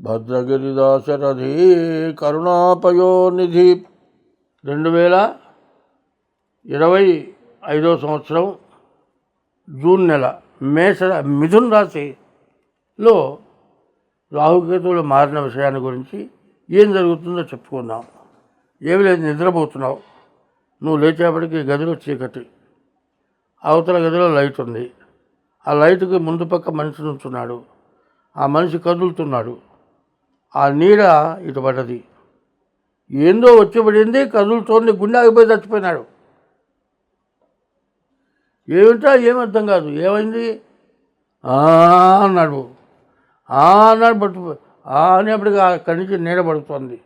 భద్రగిరిదాశరథి కరుణాపయోనిధి. రెండు వేల ఇరవై ఐదో సంవత్సరం జూన్ నెల మేష మిథున్ రాశిలో రాహుకేతువులు మారిన విషయాన్ని గురించి ఏం జరుగుతుందో చెప్పుకుందాం. ఏమి లేదు నిద్రపోతున్నావు. నువ్వు లేచేపటికి గదిలో చీకటి. అవతల గదిలో లైట్ ఉంది. ఆ లైట్కి ముందు పక్క మనిషి నుంచున్నాడు. ఆ మనిషి కదులుతున్నాడు. ఆ నీడ ఇటు పడ్డది. ఏందో వచ్చిపడింది కదులుతోంది గుండె ఆగిపోయి చచ్చిపోయినాడు. ఏమిటా ఏమి అర్థం కాదు. ఏమైంది? "ఆ" అన్నాడు. "ఆ" అన్నాడు పట్టు ఆ అనేప్పటికీ అక్కడి నుంచి నీడ పడుతుంది.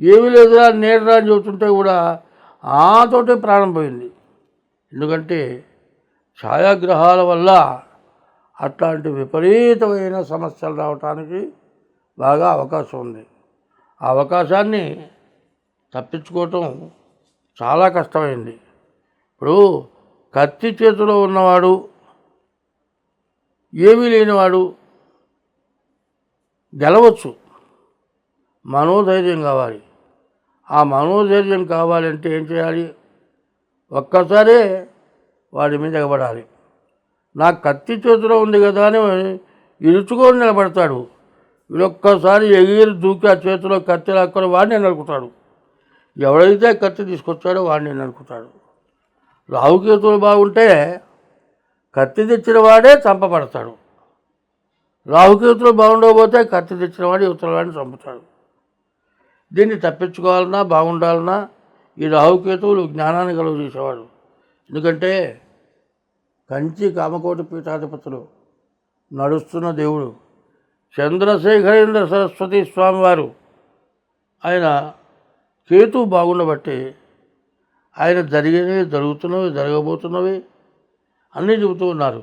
ఏమీ లేదురా నీడరా అని చెబుతుంటే కూడా ఆతోటే ప్రాణం పోయింది. ఎందుకంటే ఛాయాగ్రహాల వల్ల అట్లాంటి విపరీతమైన సమస్యలు రావటానికి బాగా అవకాశం ఉంది. ఆ అవకాశాన్ని తప్పించుకోవటం చాలా కష్టమైంది. ఇప్పుడు కత్తి చేతిలో ఉన్నవాడు ఏమీ లేనివాడు గెలవచ్చు. మనోధైర్యం కావాలి. ఆ మనోధైర్యం కావాలంటే ఏం చేయాలి? ఒక్కసారే వాడి మీద ఎగబడాలి. నాకు కత్తి చేతిలో ఉంది కదా అని ఇరుచుకొని నిలబడతాడు. వీడొక్కసారి ఎగిరి దూకి ఆ చేతిలో కత్తి లాక్కొని వాడిని నరుకుతాడు. ఎవడైతే కత్తి తీసుకొచ్చాడో వాడిని నరుకుతాడు. రావుకేతులు బాగుంటే కత్తి తెచ్చిన వాడే చంపబడతాడు. రాహుకేతులు బాగుండకపోతే కత్తి తెచ్చిన వాడు ఇవతల వాడిని చంపుతాడు. దీన్ని తప్పించుకోవాలన్నా బాగుండాలన్నా ఈ రాహుకేతువులు జ్ఞానాన్ని కలుగు చేసేవాడు ఎందుకంటే కంచి కామకోటి పీఠాధిపతులు నడుస్తున్న దేవుడు చంద్రశేఖరేంద్ర సరస్వతి స్వామివారు ఆయన కేతు బాగుండబట్టి ఆయన జరిగినవి జరుగుతున్నవి జరగబోతున్నవి అన్నీ చెబుతూ ఉన్నారు.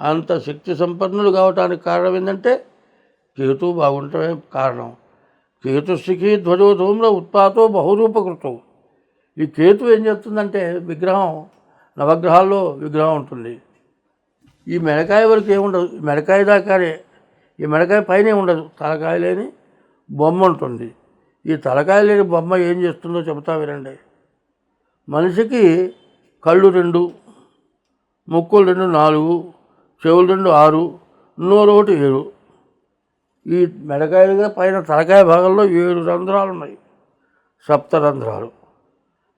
అంత శక్తి సంపన్నులు కావటానికి కారణం ఏంటంటే కేతు బాగుండటమే కారణం. కేతుస్థికి ధ్వజోధూమ్ర ఉత్పాతో బహురూపకృతం. ఈ కేతు ఏం చేస్తుందంటే విగ్రహం నవగ్రహాల్లో విగ్రహం ఉంటుంది. ఈ మెడకాయ వరకు ఏముండదు మెడకాయ దాకానే ఈ మెడకాయ పైనే ఉండదు తలకాయ లేని బొమ్మ ఉంటుంది. ఈ తలకాయ లేని బొమ్మ ఏం చేస్తుందో చెబుతా వినండి. మనిషికి కళ్ళు రెండు ముక్కులు రెండు నాలుగు చెవులు రెండు ఆరు నోరు ఒకటి ఏడు. ఈ మెడకాయలుగా పైన తలకాయ భాగంలో ఏడు రంధ్రాలు ఉన్నాయి సప్త రంధ్రాలు.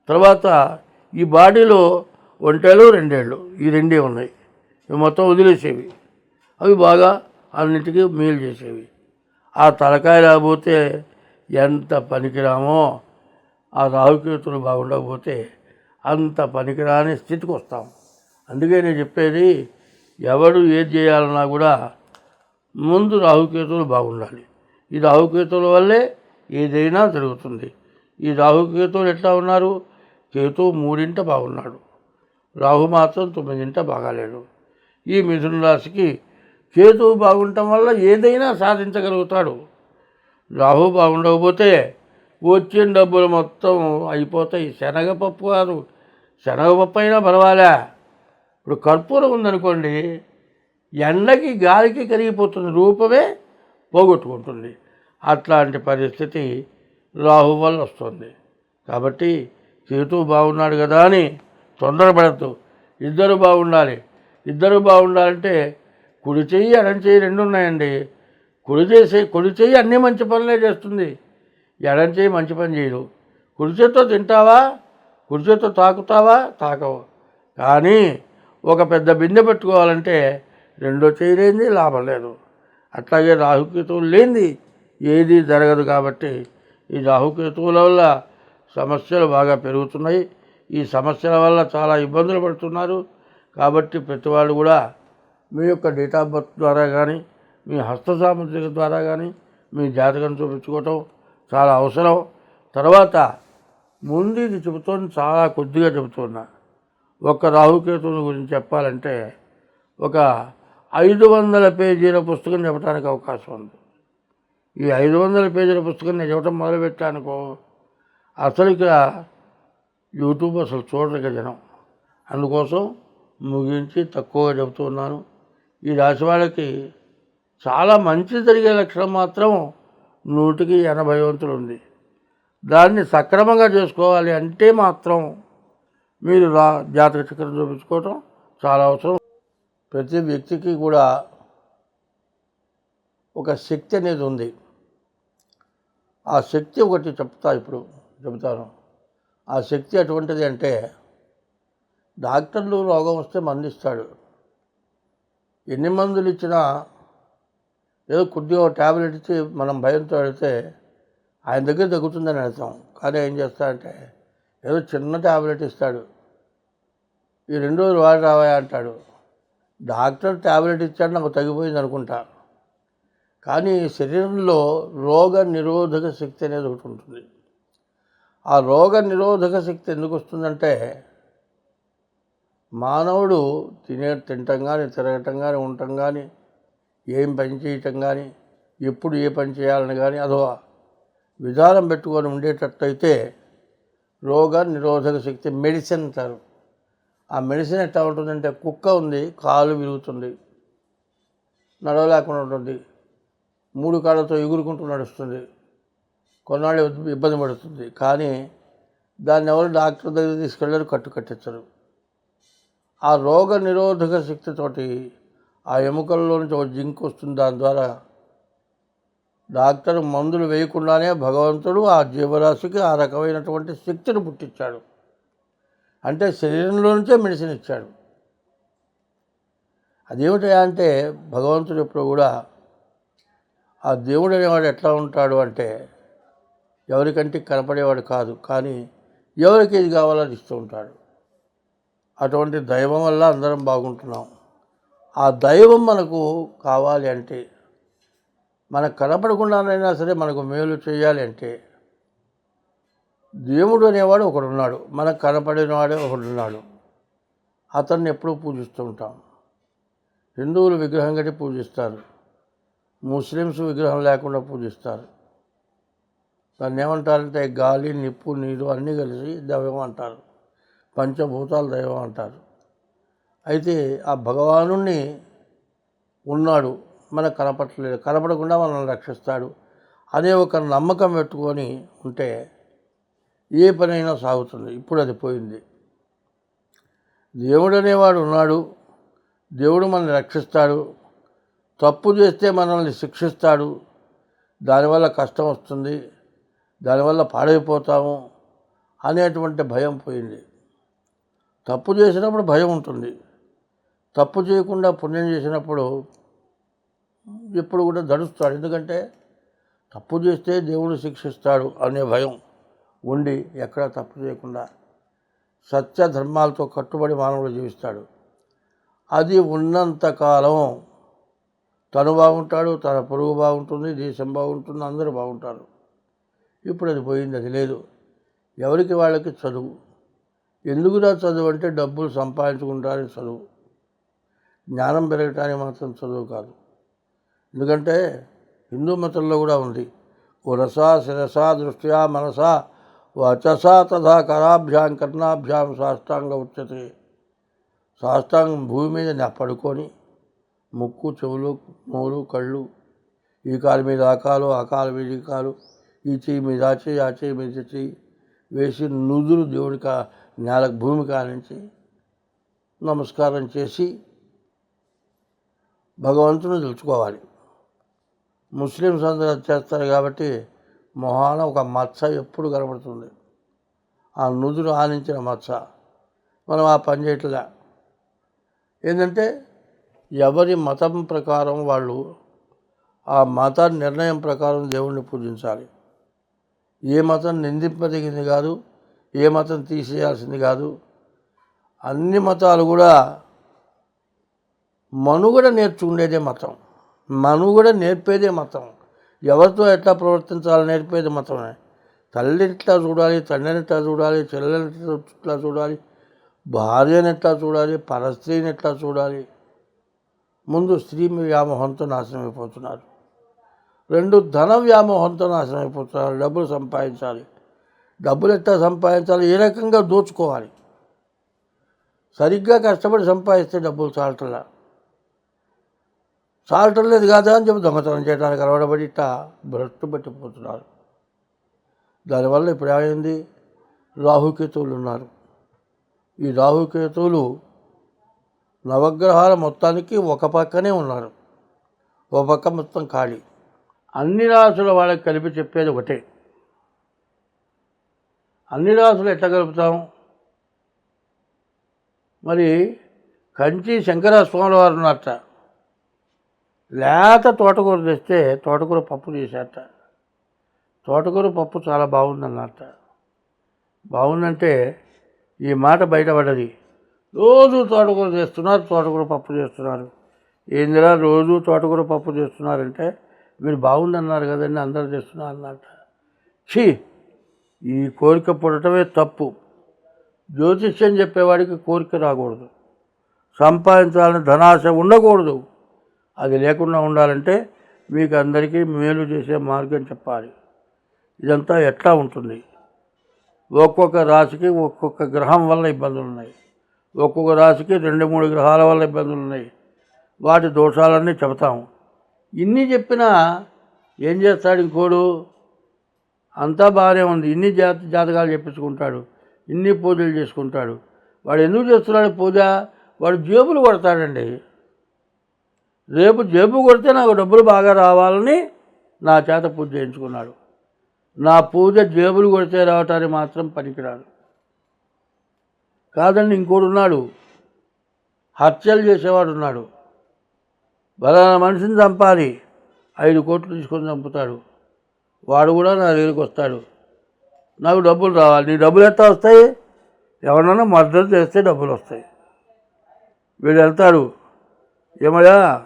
తర్వాత ఈ బాడీలో ఒంటేళ్ళు రెండేళ్ళు ఈ రెండే ఉన్నాయి. ఇవి మొత్తం వదిలేసేవి. అవి బాగా అన్నిటికీ మేలు చేసేవి. ఆ తలకాయ లేకపోతే ఎంత పనికిరామో ఆ రాహుకేతులు బాగుండకపోతే అంత పనికిరాని స్థితికి వస్తాం. అందుకే నేను చెప్పేది ఎవడు ఏది చేయాలన్నా కూడా ముందు రాహుకేతులు బాగుండాలి. ఈ రాహుకేతుల వల్లే ఏదైనా జరుగుతుంది. ఈ రాహుకేతువులు ఎట్లా ఉన్నారు? కేతు మూడింట బాగున్నాడు. రాహు మాత్రం తొమ్మిదింట బాగాలేడు. ఈ మిథున రాశికి కేతువు బాగుండటం వల్ల ఏదైనా సాధించగలుగుతాడు. రాహు బాగుండకపోతే వచ్చిన డబ్బులు మొత్తం అయిపోతాయి. శనగపప్పు కాదు. శనగపప్పు అయినా పర్వాలే. ఇప్పుడు కర్పూరం ఉందనుకోండి ఎండకి గాలికి కరిగిపోతుంది రూపమే పోగొట్టుకుంటుంది. అట్లాంటి పరిస్థితి రాహు వల్ల వస్తుంది. కాబట్టి కేతు బాగున్నాడు కదా అని తొందరపడద్దు. ఇద్దరు బాగుండాలి. ఇద్దరు బాగుండాలంటే కుడి చెయ్యి ఎడం చెయ్యి రెండు ఉన్నాయండి. కుడి చేసే కుడి చెయ్యి అన్నీ మంచి పనులే చేస్తుంది. ఎడం చెయ్యి మంచి పని చేయదు. కుడి చేత్తో తింటావా? కుడి చేత్తో తాకుతావా? తాకవు. కానీ ఒక పెద్ద బిందె పెట్టుకోవాలంటే రెండో చెయ్యి లేనిది లాభం లేదు. అట్లాగే రాహుకేతువులు లేనిది ఏది జరగదు కాబట్టి ఈ రాహుకేతువుల వల్ల సమస్యలు బాగా పెరుగుతున్నాయి. ఈ సమస్యల వల్ల చాలా ఇబ్బందులు పడుతున్నారు. కాబట్టి ప్రతి వాళ్ళు కూడా మీ యొక్క డేట్ ఆఫ్ బర్త్ ద్వారా కానీ మీ హస్త ద్వారా కానీ మీ జాతకం చూపించుకోవటం చాలా అవసరం. తర్వాత ముందు ఇది చెబుతోంది చాలా కొద్దిగా చెబుతున్నా. ఒక రాహుకేతువుని గురించి చెప్పాలంటే ఒక ఐదు వందల పేజీల పుస్తకం చెప్పడానికి అవకాశం ఉంది. ఈ ఐదు వందల పేజీల పుస్తకం నేను చెప్పడం మొదలుపెట్టానుకో అసలు ఇక్కడ యూట్యూబ్ అసలు చూడరు జనం. అందుకోసం ముగించి తక్కువగా చెబుతున్నాను ఈ రాశి వాళ్ళకి చాలా మంచి జరిగే లక్షణం మాత్రం నూటికి ఎనభై వంతులు ఉంది. దాన్ని సక్రమంగా చేసుకోవాలి అంటే మాత్రం మీరు రా జాతక చక్రం చూపించుకోవటం చాలా అవసరం. ప్రతి వ్యక్తికి కూడా ఒక శక్తి అనేది ఉంది. ఆ శక్తి ఒకటి చెప్తా ఇప్పుడు చెబుతాను. ఆ శక్తి అటువంటిది అంటే డాక్టర్లు రోగం వస్తే మందిస్తాడు ఎన్ని మందులు ఇచ్చినా ఏదో కొద్దిగా ట్యాబ్లెట్ ఇచ్చి మనం భయంతో వెళితే ఆయన దగ్గర తగ్గుతుందని అర్థం. కానీ ఏం చేస్తాడంటే ఏదో చిన్న ట్యాబ్లెట్ ఇస్తాడు. ఈ రెండు రోజులు వాడి రావా అంటాడు. డాక్టర్ ట్యాబ్లెట్ ఇచ్చాడు నాకు తగ్గిపోయింది అనుకుంటా. కానీ శరీరంలో రోగ నిరోధక శక్తి అనేది ఒకటి ఉంటుంది. ఆ రోగ నిరోధక శక్తి ఎందుకు వస్తుందంటే మానవుడు తినే తినటం కానీ తిరగటం కానీ ఉండటం కానీ ఏం పని చేయటం కానీ ఎప్పుడు ఏ పని చేయాలని కానీ అదో విధానం పెట్టుకొని ఉండేటట్టయితే రోగ నిరోధక శక్తి మెడిసిన్ అంటారు. ఆ మెడిసిన్ ఎట్లా ఉంటుందంటే కుక్క ఉంది కాలు విరుగుతుంది నడవలేకుండా ఉంటుంది మూడు కాళ్ళతో ఎగురుకుంటూ నడుస్తుంది కొన్నాళ్ళు ఇబ్బంది పడుతుంది. కానీ దాన్ని ఎవరు డాక్టర్ దగ్గర తీసుకెళ్ళారు కట్టు కట్టించరు. ఆ రోగ నిరోధక శక్తితోటి ఆ ఎముకల్లో నుంచి ఒక జింక్ వస్తుంది. దాని ద్వారా డాక్టర్ మందులు వేయకుండానే భగవంతుడు ఆ జీవరాశికి ఆ రకమైనటువంటి శక్తిని పుట్టించాడు. అంటే శరీరంలో నుంచే మెడిసిన్ ఇచ్చాడు. అదేమిటా అంటే భగవంతుడు ఎప్పుడు కూడా ఆ దేవుడు అనేవాడు ఎట్లా ఉంటాడు అంటే ఎవరికంటే కనపడేవాడు కాదు కానీ ఎవరికి ఏది కావాలో ఇస్తూ ఉంటాడు. అటువంటి దైవం వల్ల అందరం బాగుంటున్నాం. ఆ దైవం మనకు కావాలి అంటే మనకు కనపడకుండానైనా సరే మనకు మేలు చేయాలి అంటే దేవుడు అనేవాడు ఒకడున్నాడు. మనకు కనపడినవాడే ఒకడున్నాడు. అతన్ని ఎప్పుడూ పూజిస్తూ ఉంటాం. హిందువులు విగ్రహం కట్టి పూజిస్తారు. ముస్లిమ్స్ విగ్రహం లేకుండా పూజిస్తారు. దాన్ని ఏమంటారంటే గాలి నిప్పు నీరు అన్నీ కలిసి దైవం అంటారు. పంచభూతాలు దైవం అంటారు. అయితే ఆ భగవాను ఉన్నాడు. మనకు కనపడలేదు కనపడకుండా మనల్ని రక్షిస్తాడు. అనే ఒక నమ్మకం పెట్టుకొని ఉంటే ఏ పనైనా సాగుతుంది. ఇప్పుడు అది పోయింది. దేవుడు అనేవాడు ఉన్నాడు. దేవుడు మనల్ని రక్షిస్తాడు. తప్పు చేస్తే మనల్ని శిక్షిస్తాడు. దానివల్ల కష్టం వస్తుంది. దానివల్ల పాడైపోతాము అనేటువంటి భయం పోయింది. తప్పు చేసినప్పుడు భయం ఉంటుంది. తప్పు చేయకుండా పుణ్యం చేసినప్పుడు ఎప్పుడు కూడా దడుస్తాడు ఎందుకంటే తప్పు చేస్తే దేవుడు శిక్షిస్తాడు అనే భయం ఉండి ఎక్కడ తప్పు చేయకుండా సత్య ధర్మాలతో కట్టుబడి మానవుడు జీవిస్తాడు. అది ఉన్నంతకాలం తను బాగుంటాడు తన పొరుగు బాగుంటుంది దేశం బాగుంటుంది అందరూ బాగుంటారు. ఇప్పుడు అది పోయింది అది లేదు. ఎవరికి వాళ్ళకి చదువు? ఎందుకురా చదువు అంటే డబ్బులు సంపాదించుకుంటారని చదువు? జ్ఞానం పెరగటానికి మాత్రం చదువు కాదు. ఎందుకంటే హిందూ మతంలో కూడా ఉంది. ఉరస శిరసా దృష్ట్యా మనస వచస తథా కరాభ్యాం కర్ణాభ్యాం సాష్టాంగ ఉచ్యతే. సాష్టాంగం భూమి మీద నా పడుకొని ముక్కు చెవులు మూలు కళ్ళు ఈ కాలు మీద ఆ కాలు ఆ కాలు మీద ఈ కాలు ఈ చేయి మీద ఆ చెయ్యి ఆ చేయి మీద చెయ్యి వేసి నుదురు దేవుడికి నేల భూమి కానించి నమస్కారం చేసి భగవంతుని తెలుసుకోవాలి. ముస్లిమ్స్ అందరూ చేస్తారు కాబట్టి మొహాన ఒక మచ్చ ఎప్పుడు కనబడుతుంది. ఆ నుదురు ఆనించిన మచ్చ. మనం ఆ పని చేయట్లే ఏంటంటే ఎవరి మతం ప్రకారం వాళ్ళు ఆ మత నిర్ణయం ప్రకారం దేవుణ్ణి పూజించాలి. ఏ మతం నిందింపదగింది కాదు ఏ మతం తీసేయాల్సింది కాదు. అన్ని మతాలు కూడా మనుగడ నేర్చుకునేదే మతం. మనుగడ కూడా నేర్పేదే మతం. ఎవరితో ఎట్లా ప్రవర్తించాలో నేర్పేది మతమే తల్లిని ఎట్లా చూడాలి తండ్రిని ఎట్లా చూడాలి చెల్లెని ఎట్లా చూడాలి భార్యని ఎట్లా చూడాలి పరస్త్రీని ఎట్లా చూడాలి. ముందు స్త్రీ వ్యామోహంతో నాశనం అయిపోతున్నారు రెండు ధన వ్యామోహంతో నాశనం అయిపోతున్నారు డబ్బులు సంపాదించాలి. డబ్బులు ఎట్లా సంపాదించాలి ఏ రకంగా దోచుకోవాలి? సరిగ్గా కష్టపడి సంపాదిస్తే డబ్బులు చాలటలా చాలటం లేదు కాదా అని చెప్పి దొంగతనం చేయడానికి అలవాడబడి ఇట్లా భ్రష్టు పట్టిపోతున్నారు. దానివల్ల ఇప్పుడు ఏమైంది? రాహుకేతువులు ఉన్నారు. ఈ రాహుకేతువులు నవగ్రహాల మొత్తానికి ఒక పక్కనే ఉన్నారు. ఒక పక్క మొత్తం ఖాళీ. అన్ని రాసుల వాళ్ళకి కలిపి చెప్పేది ఒకటే. అన్ని రాసులు ఎట్లా కలుపుతాం మరి కంచి శంకర స్వామివారు ఉన్నట్ట లేత తోటకూర తెస్తే తోటకూర పప్పు చేశారట. తోటకూర పప్పు చాలా బాగుందన్నట్ట బాగుందంటే ఈ మాట బయటపడ్డది రోజు తోటకూర చేస్తున్నారు తోటకూర పప్పు చేస్తున్నారు. ఏందిరా రోజు తోటకూర పప్పు చేస్తున్నారంటే మీరు బాగుందన్నారు కదండి అందరూ చేస్తున్నారు అన్నట్ట ఛీ! ఈ కోరిక పుడటమే తప్పు. జ్యోతిష్యం చెప్పేవాడికి కోరిక రాకూడదు. సంపాదించాలని ధనాశ ఉండకూడదు. అది లేకుండా ఉండాలంటే మీకు అందరికీ మేలు చేసే మార్గం చెప్పాలి. ఇదంతా ఎట్లా ఉంటుంది? ఒక్కొక్క రాశికి ఒక్కొక్క గ్రహం వల్ల ఇబ్బందులు ఉన్నాయి. ఒక్కొక్క రాశికి రెండు మూడు గ్రహాల వల్ల ఇబ్బందులు ఉన్నాయి. వాటి దోషాలన్నీ చెబుతాము. ఇన్ని చెప్పినా ఏం చేస్తాడు ఇంకోడు? అంతా బాగానే ఉంది. ఇన్ని జాత జాతకాలు చెప్పించుకుంటాడు ఇన్ని పూజలు చేసుకుంటాడు. వాడు ఎందుకు చేస్తున్నాడు పూజ? వాడు జేబులు కొడతాడండి. రేపు జేబు కొడితే నాకు డబ్బులు బాగా రావాలని నా చేత పూజ చేయించుకున్నాడు. నా పూజ జేబులు కొడితే రావటానికి మాత్రం పనికిరాడు కాదండి ఇంకోడు ఉన్నాడు. హత్యలు చేసేవాడు ఉన్నాడు. బలానా మనిషిని చంపాలి. ఐదు కోట్లు తీసుకొని చంపుతాడు. వాడు కూడా నా దగ్గరికి వస్తాడు. నాకు డబ్బులు రావాలి. నీ డబ్బులు ఎట్లా వస్తాయి? ఎవరినైనా మద్దతు చేస్తే డబ్బులు వస్తాయి. వీడు వెళ్తాడు. ఏమయ్యా?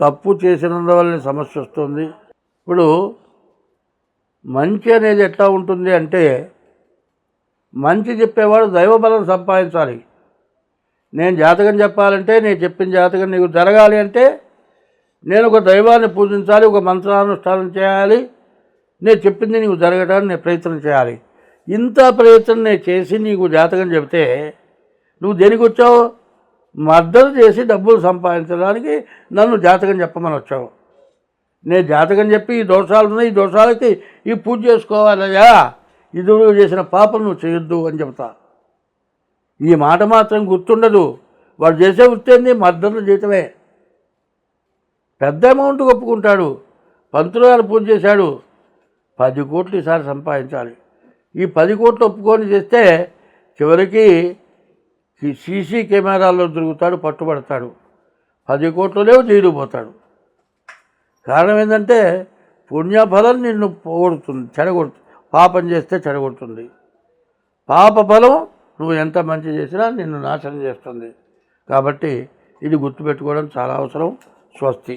తప్పు చేసినందువల్ల సమస్య వస్తుంది. ఇప్పుడు మంచి అనేది ఎట్లా ఉంటుంది అంటే మంచి చెప్పేవాడు దైవబలం సంపాదించాలి. నేను జాతకం చెప్పాలంటే నేను చెప్పిన జాతకం నీకు జరగాలి అంటే నేను ఒక దైవాన్ని పూజించాలి ఒక మంత్రానుష్ఠానం చేయాలి. నేను చెప్పింది నీకు జరగడానికి నేను ప్రయత్నం చేయాలి. ఇంత ప్రయత్నం నేను చేసి నీకు జాతకం చెబితే నువ్వు దేనికి వచ్చావు? మద్దతు చేసి డబ్బులు సంపాదించడానికి నన్ను జాతకం చెప్పమని వచ్చావు. నేను జాతకం చెప్పి ఈ దోషాలు ఉన్నాయి ఈ దోషాలకి ఈ పూజ చేసుకోవాలయ్యా. ఇది చేసిన పాపం నువ్వు చేయొద్దు అని చెబుతా. ఈ మాట మాత్రం గుర్తుండదు. వాడు చేసే వృత్తి మద్దతు జీతమే పెద్ద అమౌంట్ ఒప్పుకుంటాడు. పంతులు గారు పూజ చేశాడు. పది కోట్లు ఈసారి సంపాదించాలి. ఈ పది కోట్లు ఒప్పుకొని చేస్తే చివరికి ఈ సీసీ కెమెరాల్లో దొరుకుతాడు పట్టుబడతాడు. పది కోట్లలో తీరిపోతాడు జైలు పోతాడు. కారణం ఏంటంటే పుణ్యఫలం నిన్ను పోగొడుతుంది చెడగొడుతుంది పాపం చేస్తే చెడగొడుతుంది. పాప ఫలం నువ్వు ఎంత మంచి చేసినా నిన్ను నాశనం చేస్తుంది. కాబట్టి ఇది గుర్తుపెట్టుకోవడం చాలా అవసరం. స్వస్తి